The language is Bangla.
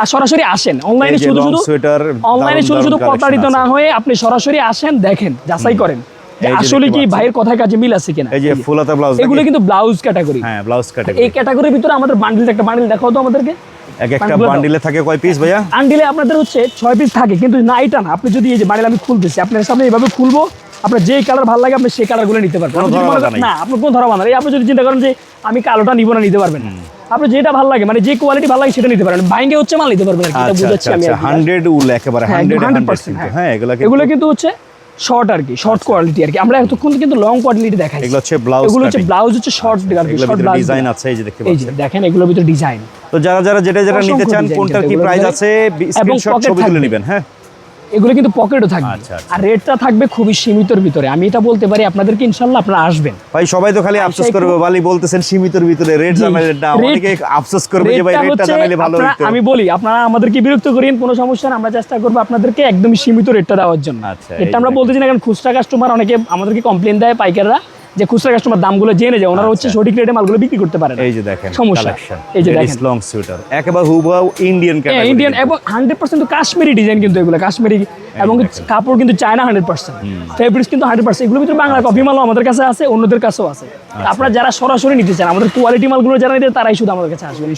আর সরাসরি আসেন। অনলাইনে শুধু শুধু অনলাইনে শুধু শুধু প্রতারিত না হয়ে আপনি সরাসরি আসেন দেখেন যাচাই করেন আসলে কি ভাইয়ের কথায় কাজে মিল আছে কিনা। এই যে ফুলাতা ব্লাউজ এগুলো কিন্তু ব্লাউজ ক্যাটাগরি হ্যাঁ ব্লাউজ কাটে এই ক্যাটাগরির ভিতরে আমাদের বান্ডিল একটা বান্ডিল দেখাও তো আমাদেরকে। এক একটা বান্ডিলে থাকে কয় পিস ভাইয়া? আন্ডিলে আপনাদের হচ্ছে ছয় পিস থাকে কিন্তু না এটা না। আপনি যদি এই যে বান্ডিল আমি খুলতেছি আপনার সামনে এইভাবে খুলবো আপনার যেই কালার ভালো লাগে আপনি সেই কালারগুলো নিতে পারবেন। আপনি না আপনার কোনো ধরা বাঁধা আপনি যদি চিন্তা করেন যে আমি কালোটা নিব না নিতে পারবেন আপনি যেটা ভালো লাগে মানে যে কোয়ালিটি ভালো লাগে সেটা নিতে পারবেন বাইঙ্গে হচ্ছে মাল নিতে পারবেন এটা আচ্ছা বুঝাচ্ছি আচ্ছা আমি আচ্ছা উল একেবারে হ্যাঁ, 100% হ্যাঁ। এগুলো কিন্তু এগুলো কিন্তু হচ্ছে শর্ট আর কি শর্ট কোয়ালিটি আর কি। আমরা এতক্ষণ কিন্তু লং কোয়ালিটি দেখাই এগুলো হচ্ছে ব্লাউজ এগুলো হচ্ছে ব্লাউজ হচ্ছে শর্ট আর কি শর্ট ব্লাউজ ডিজাইন আছে এই যে দেখতে পাচ্ছেন এই যে দেখেন এগুলোর ভিতরে ডিজাইন তো যারা যারা যেটা যেটা নিতে চান কোনটার কি প্রাইস আছে স্ক্রিনশট ছবি তুলে নেবেন হ্যাঁ। এগুলো কিন্তু পকেটও থাকবে। আচ্ছা, আচ্ছা। আর রেটটা থাকবে খুবই সীমিতর ভিতরে। আমি এটা বলতে পারি আপনাদেরকে ইনশাল্লাহ আপনারা আসবেন। ভাই সবাই তো খালি আফসোস করবে বালি বলতেছেন সীমিতর ভিতরে রেট জি, জানাইলেন না অনেকে আফসোস করবে যে ভাই রেটটা জানালে ভালো হতো আমি বলি আপনারা আমাদেরকে বিরক্ত করেন কোনো সমস্যা না আমরা চেষ্টা করব আপনাদেরকে একদম সীমিত রেটটা দেওয়ার জন্য। আচ্ছা, এটা আমরা বলতেছি না কারণ খুচরা কাস্টমার অনেকে আমাদেরকে কমপ্লেন দেয় পাইকাররা। যে খুচরা কাস্টমার দামগুলো জেনে যায় ওনারা হচ্ছে সঠিক রেটে মালগুলো বিক্রি করতে পারে আচ্ছা। এই যে দেখেন সমস্যা। এই যে দেখেন। লং সুইটার একেবারে হুবহু ইন্ডিয়ান ক্যাটাগরি ইন্ডিয়ান এবং হান্ড্রেড পার্সেন্ট কাশ্মীরি ডিজাইন কিন্তু এগুলো। কাশ্মীরি এবং কাপড় কিন্তু চায়না হান্ড্রেড পার্সেন্ট ফেব্রিক্স কিন্তু 100% এগুলো ভিতরে বাংলা কপি মালও আমাদের কাছে আছে অন্যদের কাছেও আছে। আচ্ছা। আপনারা যারা সরাসরি নিতে চান আমাদের কোয়ালিটি মালগুলো যারা নিতে তারাই শুধু আমাদের কাছে আসবেন